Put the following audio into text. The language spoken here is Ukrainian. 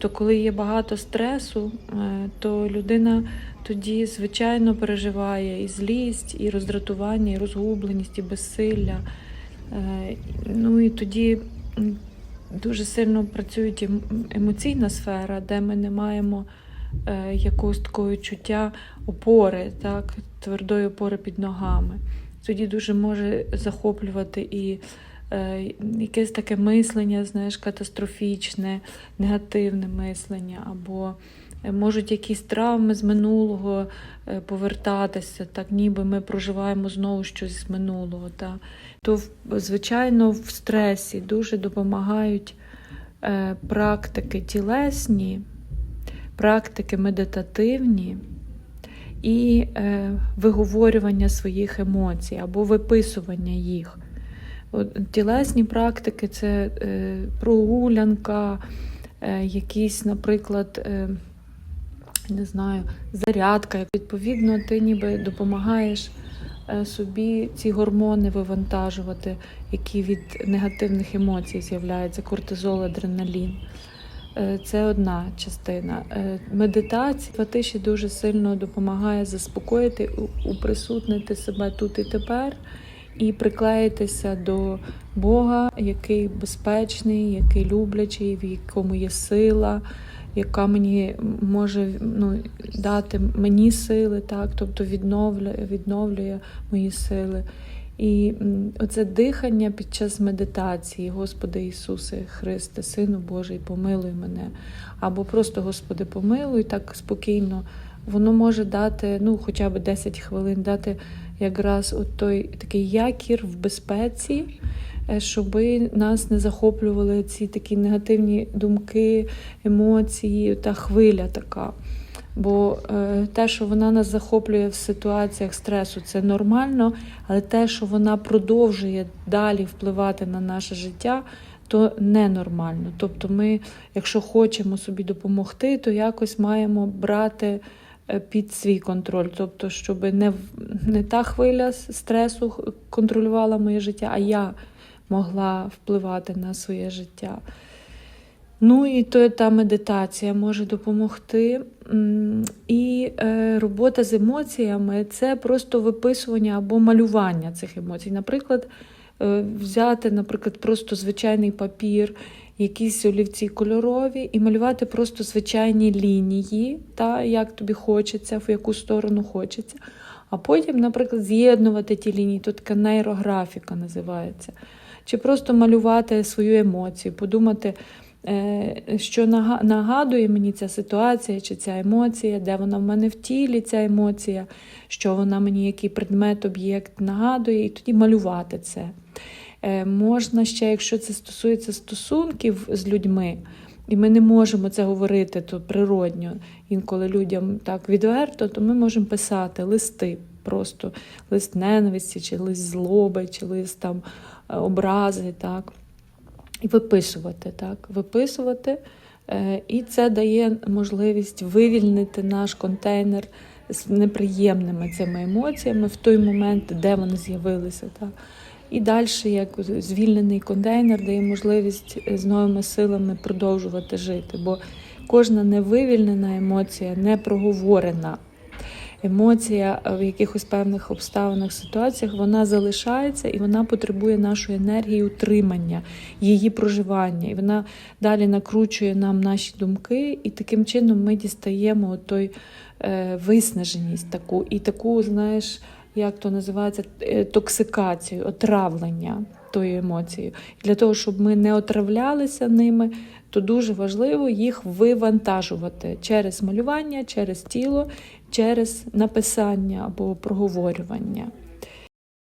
Тобто, коли є багато стресу, е, то людина тоді, звичайно, переживає і злість, і роздратування, і розгубленість, і безсилля. Е, Ну і тоді дуже сильно працює ем- емоційна сфера, де ми не маємо е, якогось такого чуття опори, так, твердої опори під ногами. Тоді дуже може захоплювати і якесь таке мислення, знаєш, катастрофічне, негативне мислення, або е, можуть якісь травми з минулого е, повертатися, так ніби ми проживаємо знову щось з минулого. Та. То, звичайно, в стресі дуже допомагають е, практики тілесні, практики медитативні і е, виговорювання своїх емоцій або виписування їх. Тілесні практики це е, прогулянка, е, якісь, наприклад, е, не знаю, зарядка. Відповідно, ти ніби допомагаєш е, собі ці гормони вивантажувати, які від негативних емоцій з'являються, кортизол, адреналін. Е, Це одна частина. Е, Медитація Фатиші дуже сильно допомагає заспокоїти, уприсутнити себе тут і тепер і приклеїтися до Бога, який безпечний, який люблячий, в якому є сила, яка мені може ну, дати мені сили, так, тобто відновлює, відновлює мої сили. І оце дихання під час медитації, Господи Ісусе Христе, Сину Божий, помилуй мене. Або просто Господи, помилуй так спокійно. Воно може дати ну, хоча б 10 хвилин, дати якраз от той такий якір в безпеці, е, щоб нас не захоплювали ці такі негативні думки, емоції та хвиля така. Бо е, те, що вона нас захоплює в ситуаціях стресу, це нормально, але те, що вона продовжує далі впливати на наше життя, то ненормально. Тобто, ми, якщо хочемо собі допомогти, то якось маємо брати під свій контроль. Тобто, щоб не, не та хвиля стресу контролювала моє життя, а я могла впливати на своє життя. Ну і то та медитація може допомогти. І е, робота з емоціями це просто виписування або малювання цих емоцій. Наприклад, е, взяти, наприклад, просто звичайний папір, якісь олівці кольорові, і малювати просто звичайні лінії, та, як тобі хочеться, в яку сторону хочеться. А потім, наприклад, з'єднувати ті лінії, то така нейрографіка називається. Чи просто малювати свою емоцію, подумати, е, що нагадує мені ця ситуація чи ця емоція, де вона в мене в тілі, ця емоція, що вона мені, який предмет, об'єкт нагадує, і тоді малювати це. Е, Можна ще, якщо це стосується стосунків з людьми, і ми не можемо це говорити то природньо, інколи людям так відверто, то ми можемо писати листи, просто лист ненависті, чи лист злоби, чи лист там е, образи, так. І виписувати, так, виписувати. Е, І це дає можливість вивільнити наш контейнер з неприємними цими емоціями в той момент, де вони з'явилися. Так. І далі, як звільнений контейнер, дає можливість е, з новими силами продовжувати жити. Бо кожна невивільнена емоція, не проговорена емоція е, в якихось певних обставинах, ситуаціях, вона залишається і вона потребує нашої енергії утримання, її проживання. І вона далі накручує нам наші думки, і таким чином ми дістаємо той е, виснаженість таку і таку, знаєш, як то називається, е, токсикацію, отравлення тою емоцією. І для того, щоб ми не отравлялися ними, то дуже важливо їх вивантажувати через малювання, через тіло, через написання або проговорювання.